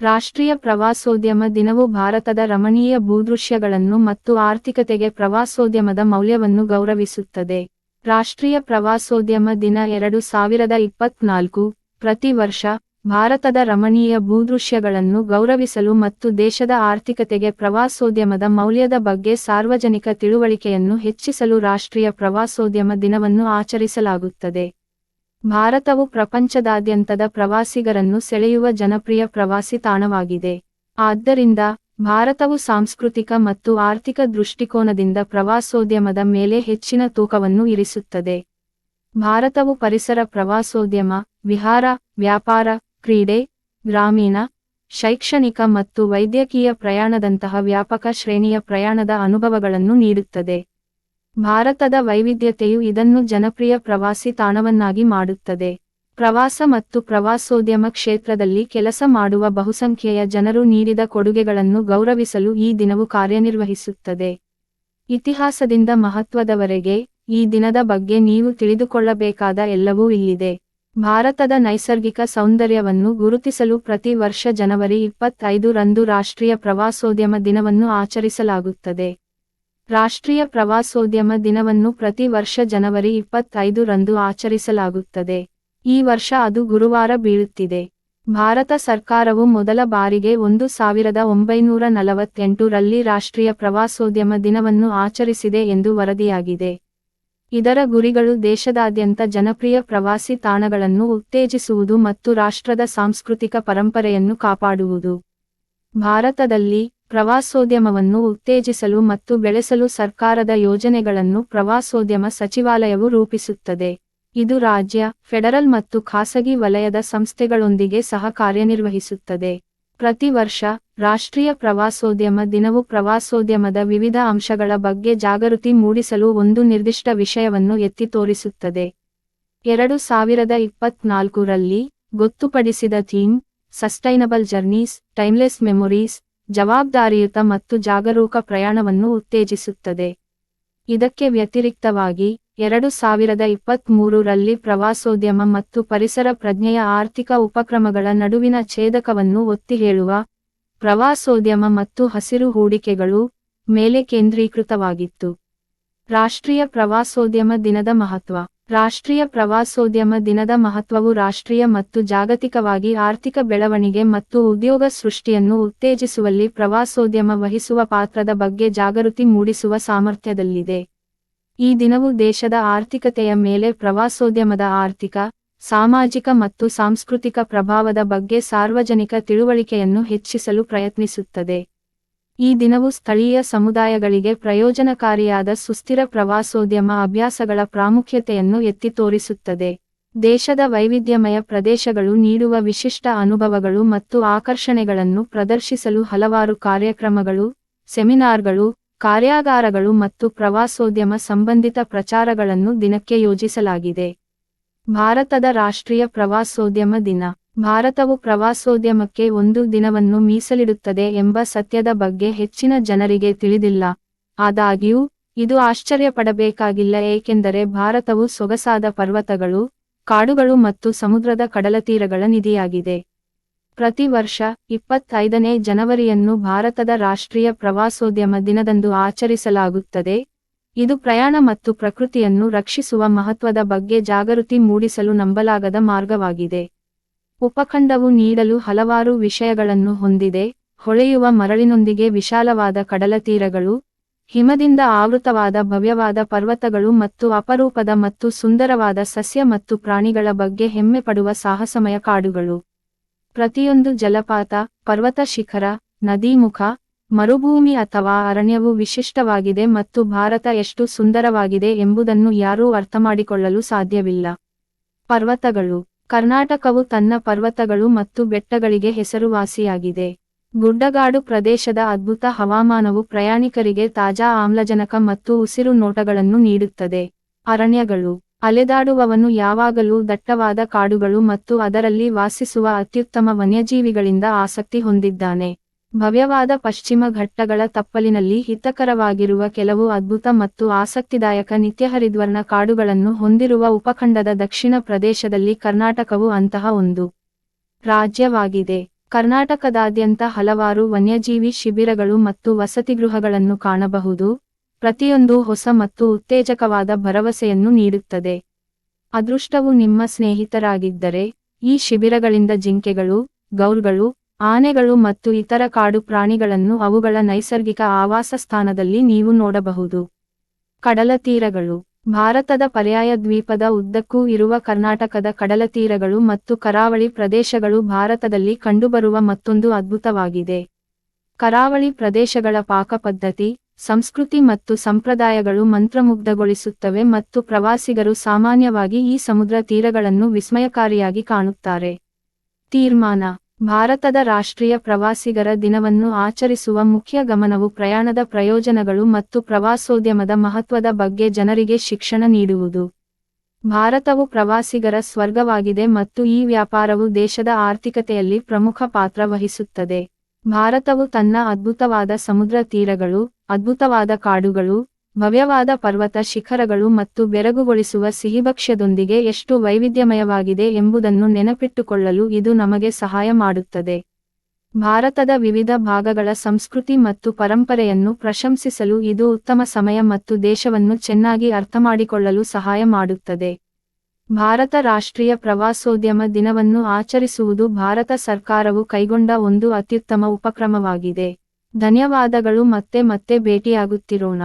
ರಾಷ್ಟ್ರೀಯ ಪ್ರವಾಸೋದ್ಯಮ ದಿನವು ಭಾರತದ ರಮಣೀಯ ಭೂದೃಶ್ಯಗಳನ್ನು ಮತ್ತು ಆರ್ಥಿಕತೆಗೆ ಪ್ರವಾಸೋದ್ಯಮದ ಮೌಲ್ಯವನ್ನು ಗೌರವಿಸುತ್ತದೆ. ರಾಷ್ಟ್ರೀಯ ಪ್ರವಾಸೋದ್ಯಮ ದಿನ ಎರಡು ಸಾವಿರದ ಇಪ್ಪತ್ನಾಲ್ಕು, ಪ್ರತಿ ವರ್ಷ ಭಾರತದ ರಮಣೀಯ ಭೂದೃಶ್ಯಗಳನ್ನು ಗೌರವಿಸಲು ಮತ್ತು ದೇಶದ ಆರ್ಥಿಕತೆಗೆ ಪ್ರವಾಸೋದ್ಯಮದ ಮೌಲ್ಯದ ಬಗ್ಗೆ ಸಾರ್ವಜನಿಕ ತಿಳುವಳಿಕೆಯನ್ನು ಹೆಚ್ಚಿಸಲು ರಾಷ್ಟ್ರೀಯ ಪ್ರವಾಸೋದ್ಯಮ ದಿನವನ್ನು ಆಚರಿಸಲಾಗುತ್ತದೆ. ಭಾರತವು ಪ್ರಪಂಚದಾದ್ಯಂತದ ಪ್ರವಾಸಿಗರನ್ನು ಸೆಳೆಯುವ ಜನಪ್ರಿಯ ಪ್ರವಾಸಿ ತಾಣವಾಗಿದೆ. ಆದ್ದರಿಂದ, ಭಾರತವು ಸಾಂಸ್ಕೃತಿಕ ಮತ್ತು ಆರ್ಥಿಕ ದೃಷ್ಟಿಕೋನದಿಂದ ಪ್ರವಾಸೋದ್ಯಮದ ಮೇಲೆ ಹೆಚ್ಚಿನ ತೂಕವನ್ನು ಇರಿಸುತ್ತದೆ. ಭಾರತವು ಪರಿಸರ ಪ್ರವಾಸೋದ್ಯಮ, ವಿಹಾರ, ವ್ಯಾಪಾರ, ಕ್ರೀಡೆ, ಗ್ರಾಮೀಣ, ಶೈಕ್ಷಣಿಕ ಮತ್ತು ವೈದ್ಯಕೀಯ ಪ್ರಯಾಣದಂತಹ ವ್ಯಾಪಕ ಶ್ರೇಣಿಯ ಪ್ರಯಾಣದ ಅನುಭವಗಳನ್ನು ನೀಡುತ್ತದೆ. ಭಾರತದ ವೈವಿಧ್ಯತೆಯು ಇದನ್ನು ಜನಪ್ರಿಯ ಪ್ರವಾಸಿ ತಾಣವನ್ನಾಗಿ ಮಾಡುತ್ತದೆ. ಪ್ರವಾಸ ಮತ್ತು ಪ್ರವಾಸೋದ್ಯಮ ಕ್ಷೇತ್ರದಲ್ಲಿ ಕೆಲಸ ಮಾಡುವ ಬಹುಸಂಖ್ಯೆಯ ಜನರು ನೀಡಿದ ಕೊಡುಗೆಗಳನ್ನು ಗೌರವಿಸಲು ಈ ದಿನವು ಕಾರ್ಯನಿರ್ವಹಿಸುತ್ತದೆ. ಇತಿಹಾಸದಿಂದ ಮಹತ್ವದವರೆಗೆ ಈ ದಿನದ ಬಗ್ಗೆ ನೀವು ತಿಳಿದುಕೊಳ್ಳಬೇಕಾದ ಎಲ್ಲವೂ ಇಲ್ಲಿದೆ. ಭಾರತದ ನೈಸರ್ಗಿಕ ಸೌಂದರ್ಯವನ್ನು ಗುರುತಿಸಲು ಪ್ರತಿ ವರ್ಷ ಜನವರಿ ಇಪ್ಪತ್ತೈದು ರಂದು ರಾಷ್ಟ್ರೀಯ ಪ್ರವಾಸೋದ್ಯಮ ದಿನವನ್ನು ಆಚರಿಸಲಾಗುತ್ತದೆ. ರಾಷ್ಟ್ರೀಯ ಪ್ರವಾಸೋದ್ಯಮ ದಿನವನ್ನು ಪ್ರತಿ ವರ್ಷ ಜನವರಿ ಇಪ್ಪತ್ತೈದು ರಂದು ಆಚರಿಸಲಾಗುತ್ತದೆ. ಈ ವರ್ಷ ಅದು ಗುರುವಾರ ಬೀಳುತ್ತಿದೆ. ಭಾರತ ಸರ್ಕಾರವು ಮೊದಲ ಬಾರಿಗೆ ಒಂದು ಸಾವಿರದ ಒಂಬೈನೂರ ನಲವತ್ತೆಂಟು ರಲ್ಲಿ ರಾಷ್ಟ್ರೀಯ ಪ್ರವಾಸೋದ್ಯಮ ದಿನವನ್ನು ಆಚರಿಸಿದೆ ಎಂದು ವರದಿಯಾಗಿದೆ. ಇದರ ಗುರಿಗಳು ದೇಶದಾದ್ಯಂತ ಜನಪ್ರಿಯ ಪ್ರವಾಸಿ ತಾಣಗಳನ್ನು ಉತ್ತೇಜಿಸುವುದು ಮತ್ತು ರಾಷ್ಟ್ರದ ಸಾಂಸ್ಕೃತಿಕ ಪರಂಪರೆಯನ್ನು ಕಾಪಾಡುವುದು. ಭಾರತದಲ್ಲಿ ಪ್ರವಾಸೋದ್ಯಮವನ್ನು ಉತ್ತೇಜಿಸಲು ಮತ್ತು ಬೆಳೆಸಲು ಸರ್ಕಾರದ ಯೋಜನೆಗಳನ್ನು ಪ್ರವಾಸೋದ್ಯಮ ಸಚಿವಾಲಯವು ರೂಪಿಸುತ್ತದೆ. ಇದು ರಾಜ್ಯ, ಫೆಡರಲ್ ಮತ್ತು ಖಾಸಗಿ ವಲಯದ ಸಂಸ್ಥೆಗಳೊಂದಿಗೆ ಸಹ ಕಾರ್ಯನಿರ್ವಹಿಸುತ್ತದೆ. ಪ್ರತಿ ವರ್ಷ ರಾಷ್ಟ್ರೀಯ ಪ್ರವಾಸೋದ್ಯಮ ದಿನವು ಪ್ರವಾಸೋದ್ಯಮದ ವಿವಿಧ ಅಂಶಗಳ ಬಗ್ಗೆ ಜಾಗೃತಿ ಮೂಡಿಸಲು ಒಂದು ನಿರ್ದಿಷ್ಟ ವಿಷಯವನ್ನು ಎತ್ತಿ ತೋರಿಸುತ್ತದೆ. ಎರಡು ಸಾವಿರದ ಇಪ್ಪತ್ನಾಲ್ಕರಲ್ಲಿ ಗೊತ್ತುಪಡಿಸಿದ theme, sustainable journeys, timeless memories ಜವಾಬ್ದಾರಿಯುತ ಮತ್ತು ಜಾಗರೂಕ ಪ್ರಯಾಣವನ್ನು ಉತ್ತೇಜಿಸುತ್ತದೆ. ಇದಕ್ಕೆ ವ್ಯತಿರಿಕ್ತವಾಗಿ, ಎರಡು ಸಾವಿರದ ಇಪ್ಪತ್ಮೂರು ರಲ್ಲಿ ಪ್ರವಾಸೋದ್ಯಮ ಮತ್ತು ಪರಿಸರ ಪ್ರಜ್ಞೆಯ ಆರ್ಥಿಕ ಉಪಕ್ರಮಗಳ ನಡುವಿನ ಛೇದಕವನ್ನು ಒತ್ತಿ ಹೇಳುವ ಪ್ರವಾಸೋದ್ಯಮ ಮತ್ತು ಹಸಿರು ಹೂಡಿಕೆಗಳು ಮೇಲೆ ಕೇಂದ್ರೀಕೃತವಾಗಿತ್ತು. ರಾಷ್ಟ್ರೀಯ ಪ್ರವಾಸೋದ್ಯಮ ದಿನದ ಮಹತ್ವ. ರಾಷ್ಟ್ರೀಯ ಪ್ರವಾಸೋದ್ಯಮ ದಿನದ ಮಹತ್ವವು ರಾಷ್ಟ್ರೀಯ ಮತ್ತು ಜಾಗತಿಕವಾಗಿ ಆರ್ಥಿಕ ಬೆಳವಣಿಗೆ ಮತ್ತು ಉದ್ಯೋಗ ಸೃಷ್ಟಿಯನ್ನು ಉತ್ತೇಜಿಸುವಲ್ಲಿ ಪ್ರವಾಸೋದ್ಯಮ ವಹಿಸುವ ಪಾತ್ರದ ಬಗ್ಗೆ ಜಾಗೃತಿ ಮೂಡಿಸುವ ಸಾಮರ್ಥ್ಯದಲ್ಲಿದೆ. ಈ ದಿನವು ದೇಶದ ಆರ್ಥಿಕತೆಯ ಮೇಲೆ ಪ್ರವಾಸೋದ್ಯಮದ ಆರ್ಥಿಕ, ಸಾಮಾಜಿಕ ಮತ್ತು ಸಾಂಸ್ಕೃತಿಕ ಪ್ರಭಾವದ ಬಗ್ಗೆ ಸಾರ್ವಜನಿಕ ತಿಳುವಳಿಕೆಯನ್ನು ಹೆಚ್ಚಿಸಲು ಪ್ರಯತ್ನಿಸುತ್ತದೆ. ಈ ದಿನವು ಸ್ಥಳೀಯ ಸಮುದಾಯಗಳಿಗೆ ಪ್ರಯೋಜನಕಾರಿಯಾದ ಸುಸ್ಥಿರ ಪ್ರವಾಸೋದ್ಯಮ ಅಭ್ಯಾಸಗಳ ಪ್ರಾಮುಖ್ಯತೆಯನ್ನು ಎತ್ತಿ ತೋರಿಸುತ್ತದೆ. ದೇಶದ ವೈವಿಧ್ಯಮಯ ಪ್ರದೇಶಗಳು ನೀಡುವ ವಿಶಿಷ್ಟ ಅನುಭವಗಳು ಮತ್ತು ಆಕರ್ಷಣೆಗಳನ್ನು ಪ್ರದರ್ಶಿಸಲು ಹಲವಾರು ಕಾರ್ಯಕ್ರಮಗಳು, ಸೆಮಿನಾರ್ಗಳು, ಕಾರ್ಯಾಗಾರಗಳು ಮತ್ತು ಪ್ರವಾಸೋದ್ಯಮ ಸಂಬಂಧಿತ ಪ್ರಚಾರಗಳನ್ನು ದಿನಕ್ಕೆ ಯೋಜಿಸಲಾಗಿದೆ. ಭಾರತದ ರಾಷ್ಟ್ರೀಯ ಪ್ರವಾಸೋದ್ಯಮ ದಿನ. ಭಾರತವು ಪ್ರವಾಸೋದ್ಯಮಕ್ಕೆ ಒಂದು ದಿನವನ್ನು ಮೀಸಲಿಡುತ್ತದೆ ಎಂಬ ಸತ್ಯದ ಬಗ್ಗೆ ಹೆಚ್ಚಿನ ಜನರಿಗೆ ತಿಳಿದಿಲ್ಲ. ಆದಾಗ್ಯೂ, ಇದು ಆಶ್ಚರ್ಯಪಡಬೇಕಾಗಿಲ್ಲ ಏಕೆಂದರೆ ಭಾರತವು ಸೊಗಸಾದ ಪರ್ವತಗಳು, ಕಾಡುಗಳು ಮತ್ತು ಸಮುದ್ರದ ಕಡಲತೀರಗಳ ನಿಧಿಯಾಗಿದೆ. ಪ್ರತಿ ವರ್ಷ ಇಪ್ಪತ್ತೈದನೇ ಜನವರಿಯನ್ನು ಭಾರತದ ರಾಷ್ಟ್ರೀಯ ಪ್ರವಾಸೋದ್ಯಮ ದಿನದಂದು ಆಚರಿಸಲಾಗುತ್ತದೆ. ಇದು ಪ್ರಯಾಣ ಮತ್ತು ಪ್ರಕೃತಿಯನ್ನು ರಕ್ಷಿಸುವ ಮಹತ್ವದ ಬಗ್ಗೆ ಜಾಗೃತಿ ಮೂಡಿಸಲು ನಂಬಲಾಗದ ಮಾರ್ಗವಾಗಿದೆ. ಉಪಖಂಡವು ನೀಡಲು ಹಲವಾರು ವಿಷಯಗಳನ್ನು ಹೊಂದಿದೆ, ಹೊಳೆಯುವ ಮರಳಿನೊಂದಿಗೆ ವಿಶಾಲವಾದ ಕಡಲತೀರಗಳು, ಹಿಮದಿಂದ ಆವೃತವಾದ ಭವ್ಯವಾದ ಪರ್ವತಗಳು ಮತ್ತು ಅಪರೂಪದ ಮತ್ತು ಸುಂದರವಾದ ಸಸ್ಯ ಮತ್ತು ಪ್ರಾಣಿಗಳ ಬಗ್ಗೆ ಹೆಮ್ಮೆ ಪಡುವ ಸಾಹಸಮಯ ಕಾಡುಗಳು. ಪ್ರತಿಯೊಂದು ಜಲಪಾತ, ಪರ್ವತ ಶಿಖರ ನದೀಮುಖ ಮರುಭೂಮಿ ಅಥವಾ ಅರಣ್ಯವು ವಿಶಿಷ್ಟವಾಗಿದೆ ಮತ್ತು ಭಾರತ ಎಷ್ಟು ಸುಂದರವಾಗಿದೆ ಎಂಬುದನ್ನು ಯಾರೂ ಅರ್ಥಮಾಡಿಕೊಳ್ಳಲು ಸಾಧ್ಯವಿಲ್ಲ. ಪರ್ವತಗಳು. ಕರ್ನಾಟಕವು ತನ್ನ ಪರ್ವತಗಳು ಮತ್ತು ಬೆಟ್ಟಗಳಿಗೆ ಹೆಸರುವಾಸಿಯಾಗಿದೆ. ಗುಡ್ಡಗಾಡು ಪ್ರದೇಶದ ಅದ್ಭುತ ಹವಾಮಾನವು ಪ್ರಯಾಣಿಕರಿಗೆ ತಾಜಾ ಆಮ್ಲಜನಕ ಮತ್ತು ಉಸಿರು ನೋಟಗಳನ್ನು ನೀಡುತ್ತದೆ. ಅರಣ್ಯಗಳು, ಅಲೆದಾಡುವವನು ಯಾವಾಗಲೂ ದಟ್ಟವಾದ ಕಾಡುಗಳು ಮತ್ತು ಅದರಲ್ಲಿ ವಾಸಿಸುವ ಅತ್ಯುತ್ತಮ ವನ್ಯಜೀವಿಗಳಿಂದ ಆಸಕ್ತಿ ಹೊಂದಿದ್ದಾನೆ. ಭವ್ಯವಾದ ಪಶ್ಚಿಮ ಘಟ್ಟಗಳ ತಪ್ಪಲಿನಲ್ಲಿ ಹಿತಕರವಾಗಿರುವ ಕೆಲವು ಅದ್ಭುತ ಮತ್ತು ಆಸಕ್ತಿದಾಯಕ ನಿತ್ಯಹರಿದ್ವರ್ಣ ಕಾಡುಗಳನ್ನು ಹೊಂದಿರುವ ಉಪಖಂಡದ ದಕ್ಷಿಣ ಪ್ರದೇಶದಲ್ಲಿ ಕರ್ನಾಟಕವು ಅಂತಹ ಒಂದು ರಾಜ್ಯವಾಗಿದೆ. ಕರ್ನಾಟಕದಾದ್ಯಂತ ಹಲವಾರು ವನ್ಯಜೀವಿ ಶಿಬಿರಗಳು ಮತ್ತು ವಸತಿಗೃಹಗಳನ್ನು ಕಾಣಬಹುದು. ಪ್ರತಿಯೊಂದು ಹೊಸ ಮತ್ತು ಉತ್ತೇಜಕವಾದ ಭರವಸೆಯನ್ನು ನೀಡುತ್ತದೆ. ಅದೃಷ್ಟವು ನಿಮ್ಮ ಸ್ನೇಹಿತರಾಗಿದ್ದರೆ, ಈ ಶಿಬಿರಗಳಿಂದ ಜಿಂಕೆಗಳು, ಗೌರ್ಗಳು ಆನೆಗಳು ಮತ್ತು ಇತರ ಕಾಡು ಪ್ರಾಣಿಗಳನ್ನು ಅವುಗಳ ನೈಸರ್ಗಿಕ ಆವಾಸ ಸ್ಥಾನದಲ್ಲಿ ನೀವು ನೋಡಬಹುದು. ಕಡಲತೀರಗಳು. ಭಾರತದ ಪರ್ಯಾಯ ದ್ವೀಪದ ಉದ್ದಕ್ಕೂ ಇರುವ ಕರ್ನಾಟಕದ ಕಡಲತೀರಗಳು ಮತ್ತು ಕರಾವಳಿ ಪ್ರದೇಶಗಳು ಭಾರತದಲ್ಲಿ ಕಂಡುಬರುವ ಮತ್ತೊಂದು ಅದ್ಭುತವಾಗಿದೆ. ಕರಾವಳಿ ಪ್ರದೇಶಗಳ ಪಾಕಪದ್ಧತಿ ಸಂಸ್ಕೃತಿ ಮತ್ತು ಸಂಪ್ರದಾಯಗಳು ಮಂತ್ರಮುಗ್ಧಗೊಳಿಸುತ್ತವೆ ಮತ್ತು ಪ್ರವಾಸಿಗರು ಸಾಮಾನ್ಯವಾಗಿ ಈ ಸಮುದ್ರ ತೀರಗಳನ್ನು ವಿಸ್ಮಯಕಾರಿಯಾಗಿ ಕಾಣುತ್ತಾರೆ. ತೀರ್ಮಾನ. ಭಾರತದ ರಾಷ್ಟ್ರೀಯ ಪ್ರವಾಸಿಗರ ದಿನವನ್ನು ಆಚರಿಸುವ ಮುಖ್ಯ ಗಮನವು ಪ್ರಯಾಣದ ಪ್ರಯೋಜನಗಳು ಮತ್ತು ಪ್ರವಾಸೋದ್ಯಮದ ಮಹತ್ವದ ಬಗ್ಗೆ ಜನರಿಗೆ ಶಿಕ್ಷಣ ನೀಡುವುದು. ಭಾರತವು ಪ್ರವಾಸಿಗರ ಸ್ವರ್ಗವಾಗಿದೆ ಮತ್ತು ಈ ವ್ಯಾಪಾರವು ದೇಶದ ಆರ್ಥಿಕತೆಯಲ್ಲಿ ಪ್ರಮುಖ ಪಾತ್ರ ವಹಿಸುತ್ತದೆ. ಭಾರತವು ತನ್ನ ಅದ್ಭುತವಾದ ಸಮುದ್ರ ತೀರಗಳು, ಅದ್ಭುತವಾದ ಕಾಡುಗಳು ಭವ್ಯವಾದ ಪರ್ವತ ಶಿಖರಗಳು ಮತ್ತು ಬೆರಗುಗೊಳಿಸುವ ಸಿಹಿಭಕ್ಷ್ಯದೊಂದಿಗೆ ಎಷ್ಟು ವೈವಿಧ್ಯಮಯವಾಗಿದೆ ಎಂಬುದನ್ನು ನೆನಪಿಟ್ಟುಕೊಳ್ಳಲು ಇದು ನಮಗೆ ಸಹಾಯ ಮಾಡುತ್ತದೆ. ಭಾರತದ ವಿವಿಧ ಭಾಗಗಳ ಸಂಸ್ಕೃತಿ ಮತ್ತು ಪರಂಪರೆಯನ್ನು ಪ್ರಶಂಸಿಸಲು ಇದು ಉತ್ತಮ ಸಮಯ ಮತ್ತು ದೇಶವನ್ನು ಚೆನ್ನಾಗಿ ಅರ್ಥಮಾಡಿಕೊಳ್ಳಲು ಸಹಾಯ ಮಾಡುತ್ತದೆ. ಭಾರತ ರಾಷ್ಟ್ರೀಯ ಪ್ರವಾಸೋದ್ಯಮ ದಿನವನ್ನು ಆಚರಿಸುವುದು ಭಾರತ ಸರ್ಕಾರವು ಕೈಗೊಂಡ ಒಂದು ಅತ್ಯುತ್ತಮ ಉಪಕ್ರಮವಾಗಿದೆ. ಧನ್ಯವಾದಗಳು ಮತ್ತೆ ಮತ್ತೆ ಭೇಟಿಯಾಗುತ್ತಿರೋಣ.